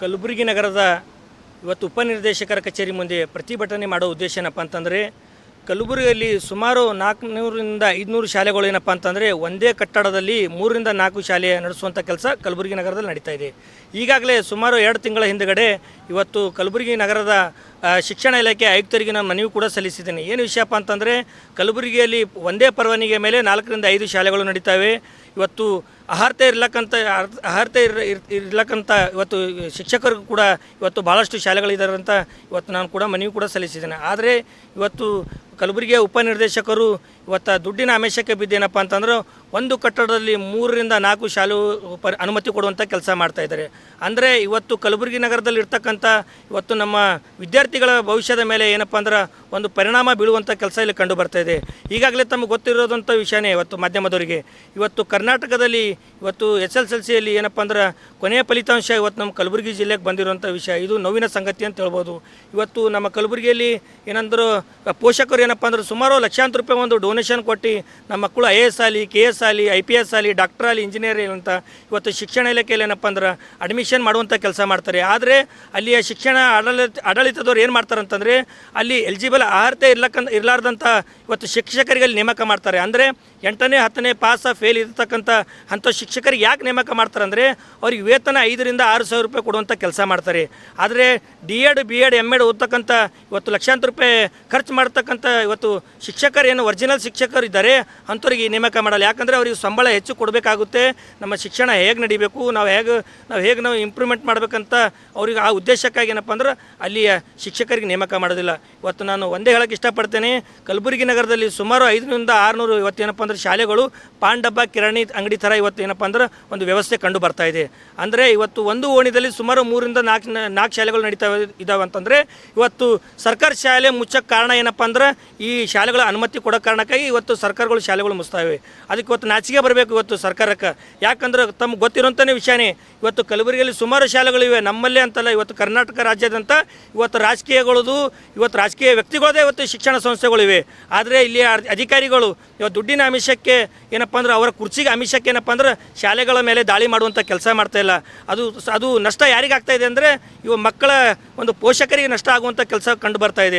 ಕಲಬುರಗಿ ನಗರದ ಇವತ್ತು ಉಪನಿರ್ದೇಶಕರ ಕಚೇರಿ ಮುಂದೆ ಪ್ರತಿಭಟನೆ ಮಾಡೋ ಉದ್ದೇಶ ಏನಪ್ಪ ಅಂತಂದರೆ, ಕಲಬುರಗಿಯಲ್ಲಿ ಸುಮಾರು ನಾಲ್ಕುನೂರಿಂದ ಐದುನೂರು ಶಾಲೆಗಳು ಏನಪ್ಪ ಅಂತಂದರೆ ಒಂದೇ ಕಟ್ಟಡದಲ್ಲಿ ಮೂರರಿಂದ ನಾಲ್ಕು ಶಾಲೆ ನಡೆಸುವಂಥ ಕೆಲಸ ಕಲಬುರಗಿ ನಗರದಲ್ಲಿ ನಡೀತಾ ಇದೆ. ಈಗಾಗಲೇ ಸುಮಾರು ಎರಡು ತಿಂಗಳ ಹಿಂದುಗಡೆ ಇವತ್ತು ಕಲಬುರಗಿ ನಗರದ ಶಿಕ್ಷಣ ಇಲಾಖೆ ಆಯುಕ್ತರಿಗೆ ನಾನು ಮನವಿ ಕೂಡ ಸಲ್ಲಿಸಿದ್ದೇನೆ. ಏನು ವಿಷಯಪ್ಪ ಅಂತಂದರೆ, ಕಲಬುರಗಿಯಲ್ಲಿ ಒಂದೇ ಪರವಾನಿಗೆ ಮೇಲೆ ನಾಲ್ಕರಿಂದ ಐದು ಶಾಲೆಗಳು ನಡೀತಾವೆ. ಇವತ್ತು ಅರ್ಹತೆ ಇರ್ಲಕ್ಕಂಥ ಅರ್ಹತೆ ಇರ್, ಇರ್- ಇರ್ಲಕ್ಕಂತ ಇವತ್ತು ಶಿಕ್ಷಕರು ಕೂಡ ಇವತ್ತು ಭಾಳಷ್ಟು ಶಾಲೆಗಳಿದ್ದಾರೆ ಅಂತ ಇವತ್ತು ನಾನು ಕೂಡ ಮನವಿ ಕೂಡ ಸಲ್ಲಿಸಿದ್ದೇನೆ. ಆದರೆ, ಇವತ್ತು ಕಲಬುರಗಿಯ ಉಪನಿರ್ದೇಶಕರು ಇವತ್ತು ದುಡ್ಡಿನ ಆಮಿಷಕ್ಕೆ ಬಿದ್ದೇನಪ್ಪ ಅಂತಂದ್ರೆ ಒಂದು ಕಟ್ಟಡದಲ್ಲಿ ಮೂರರಿಂದ ನಾಲ್ಕು ಶಾಲೆ ಪ ಅನುಮತಿ ಕೊಡುವಂಥ ಕೆಲಸ ಮಾಡ್ತಾ ಇದ್ದಾರೆ. ಅಂದರೆ ಇವತ್ತು ಕಲಬುರಗಿ ನಗರದಲ್ಲಿ ಇರ್ತಕ್ಕಂಥ ಇವತ್ತು ನಮ್ಮ ವಿದ್ಯಾರ್ಥಿಗಳ ಭವಿಷ್ಯದ ಮೇಲೆ ಏನಪ್ಪ ಅಂದ್ರೆ ಒಂದು ಪರಿಣಾಮ ಬೀಳುವಂಥ ಕೆಲಸ ಇಲ್ಲಿ ಕಂಡು ಬರ್ತಾ ಇದೆ. ಈಗಾಗಲೇ ತಮಗೆ ಗೊತ್ತಿರೋದಂಥ ವಿಷಯನೇ ಇವತ್ತು ಮಾಧ್ಯಮದವರಿಗೆ. ಇವತ್ತು ಕರ್ನಾಟಕದಲ್ಲಿ ಇವತ್ತು ಎಸ್ ಎಲ್ ಎಲ್ ಸಿಯಲ್ಲಿ ಏನಪ್ಪ ಅಂದ್ರೆ ಕೊನೆಯ ಫಲಿತಾಂಶ ಇವತ್ತು ನಮ್ಮ ಕಲಬುರಗಿ ಜಿಲ್ಲೆಗೆ ಬಂದಿರುವಂಥ ವಿಷಯ. ಇದು ನೋವಿನ ಸಂಗತಿ ಅಂತ ಹೇಳ್ಬೋದು. ಇವತ್ತು ನಮ್ಮ ಕಲಬುರಗಿಯಲ್ಲಿ ಏನಂದ್ರು ಪೋಷಕರು ಏನಪ್ಪ ಅಂದ್ರೆ ಸುಮಾರು ಲಕ್ಷಾಂತರ ರೂಪಾಯಿ ಒಂದು ಡೊನೇಷನ್ ಕೊಟ್ಟು ನಮ್ಮ ಮಕ್ಕಳು ಐ ಎ ಎಸ್ ಆಗಲಿ, ಕೆ ಎಸ್ ಆಗಲಿ ಐ ಪಿ ಎಸ್ ಆಗಲಿ ಡಾಕ್ಟರ್ ಆಗಲಿ ಇಂಜಿನಿಯರ್ ಅಂತ ಇವತ್ತು ಶಿಕ್ಷಣ ಇಲಾಖೆಯಲ್ಲಿ ಏನಪ್ಪ ಅಂದ್ರೆ ಅಡ್ಮಿಷನ್ ಮಾಡುವಂಥ ಕೆಲಸ ಮಾಡ್ತಾರೆ. ಆದರೆ ಅಲ್ಲಿಯ ಶಿಕ್ಷಣ ಆಡಳಿತ, ಆಡಳಿತದವ್ರು ಏನು ಮಾಡ್ತಾರೆ ಅಂತಂದರೆ ಅಲ್ಲಿ ಎಲಿಜಿಬಲ್ ಅರ್ಹತೆ ಇರ್ಲಕ್ಕ ಇರಲಾರ್ದಂಥ ಇವತ್ತು ಶಿಕ್ಷಕರಿಗೆ ಅಲ್ಲಿ ನೇಮಕ ಮಾಡ್ತಾರೆ. ಅಂದರೆ ಎಂಟನೇ, ಹತ್ತನೇ ಪಾಸ ಫೇಲ್ ಇರತಕ್ಕಂಥ ಅಂಥ ಶಿಕ್ಷಕರಿಗೆ ಯಾಕೆ ನೇಮಕ ಮಾಡ್ತಾರೆ ಅಂದರೆ ಅವ್ರಿಗೆ ವೇತನ ಐದರಿಂದ ಆರು ಸಾವಿರ ರೂಪಾಯಿ ಕೊಡುವಂಥ ಕೆಲಸ ಮಾಡ್ತಾರೆ. ಆದರೆ D Ed B Ed M Ed ಓದ್ತಕ್ಕಂಥ ಇವತ್ತು ಲಕ್ಷಾಂತರ ರೂಪಾಯಿ ಖರ್ಚು ಮಾಡ್ತಕ್ಕಂಥ ಇವತ್ತು ಶಿಕ್ಷಕರು ಏನು ಒರಿಜಿನಲ್ ಶಿಕ್ಷಕರು ಇದ್ದಾರೆ, ಅಂಥವ್ರಿಗೆ ನೇಮಕ ಮಾಡಲ್ಲ. ಯಾಕಂದರೆ ಅವ್ರಿಗೆ ಸಂಬಳ ಹೆಚ್ಚು ಕೊಡಬೇಕಾಗುತ್ತೆ. ನಮ್ಮ ಶಿಕ್ಷಣ ಹೇಗೆ ನಡಿಬೇಕು, ನಾವು ಹೇಗೆ ನಾವು ಹೇಗೆ ನಾವು ಇಂಪ್ರೂವ್ಮೆಂಟ್ ಮಾಡಬೇಕಂತ ಅವ್ರಿಗೆ ಆ ಉದ್ದೇಶಕ್ಕಾಗಿ ಏನಪ್ಪ ಅಂದ್ರೆ ಅಲ್ಲಿಯ ಶಿಕ್ಷಕರಿಗೆ ನೇಮಕ ಮಾಡೋದಿಲ್ಲ. ಇವತ್ತು ನಾನು ಒಂದೇ ಹೇಳಕ್ಕೆ ಇಷ್ಟಪಡ್ತೇನೆ, ಕಲಬುರಗಿ ನಗರದಲ್ಲಿ ಸುಮಾರು ಐದರಿಂದ ಆರುನೂರು ಇವತ್ತು ಏನಪ್ಪ ಅಂದ್ರೆ ಶಾಲೆಗಳು ಪಾನ್ ಡಬ್ಬ ಕಿರಾಣಿ ಅಂಗಡಿ ಥರ ಇವತ್ತು ಏನಪ್ಪ ಅಂದ್ರೆ ಒಂದು ವ್ಯವಸ್ಥೆ ಕಂಡು ಬರ್ತಾ ಇದೆ. ಅಂದರೆ ಇವತ್ತು ಒಂದು ಓಣಿದಲ್ಲಿ ಸುಮಾರು ಮೂರಿಂದ ನಾಲ್ಕು ನಾಲ್ಕು ಶಾಲೆಗಳು ನಡೀತಾ ಇದ್ದಾವೆ ಅಂತಂದರೆ ಇವತ್ತು ಸರ್ಕಾರಿ ಶಾಲೆ ಮುಚ್ಚಕ್ಕೆ ಕಾರಣ ಏನಪ್ಪ ಅಂದ್ರೆ ಈ ಶಾಲೆಗಳ ಅನುಮತಿ ಕೊಡೋ ಕಾರಣಕ್ಕಾಗಿ ಇವತ್ತು ಸರ್ಕಾರಗಳು ಶಾಲೆಗಳು ಮುಚ್ತಾವೆ. ಅದಕ್ಕೆ ಇವತ್ತು ನಾಚಿಕೆ ಬರಬೇಕು ಇವತ್ತು ಸರ್ಕಾರಕ್ಕೆ. ಯಾಕಂದ್ರೆ ತಮ್ಗೆ ಗೊತ್ತಿರೋಂಥನೇ ವಿಷಯನೇ, ಇವತ್ತು ಕಲಬುರಗಿಯಲ್ಲಿ ಸುಮಾರು ಶಾಲೆಗಳಿವೆ ನಮ್ಮಲ್ಲೇ ಅಂತಲ್ಲ, ಇವತ್ತು ಕರ್ನಾಟಕ ರಾಜ್ಯದಂತ ಇವತ್ತು ರಾಜಕೀಯಗಳದು, ಇವತ್ತು ರಾಜಕೀಯ ವ್ಯಕ್ತಿಗಳದೇ ಇವತ್ತು ಶಿಕ್ಷಣ ಸಂಸ್ಥೆಗಳಿವೆ ಆದರೆ ಇಲ್ಲಿ ಅಧಿಕಾರಿಗಳು ಇವತ್ತು ದುಡ್ಡಿನ ಅಮಿಷಕ್ಕೆ ಏನಪ್ಪ ಅಂದ್ರೆ ಅವರ ಕುರ್ಚಿಗೆ ಅಮಿಷಕ್ಕೆ ಏನಪ್ಪ ಅಂದ್ರೆ ಶಾಲೆಗಳ ಮೇಲೆ ದಾಳಿ ಮಾಡುವಂಥ ಕೆಲಸ ಮಾಡ್ತಾ ಇಲ್ಲ. ಅದು ಅದು ನಷ್ಟ ಯಾರಿಗಾಗ್ತಾ ಇದೆ ಅಂದರೆ ಇವ ಮಕ್ಕಳ ಒಂದು ಪೋಷಕರಿಗೆ ನಷ್ಟ ಆಗುವಂಥ ಕೆಲಸ ಕಂಡು ಬರ್ತಾ ಇದೆ.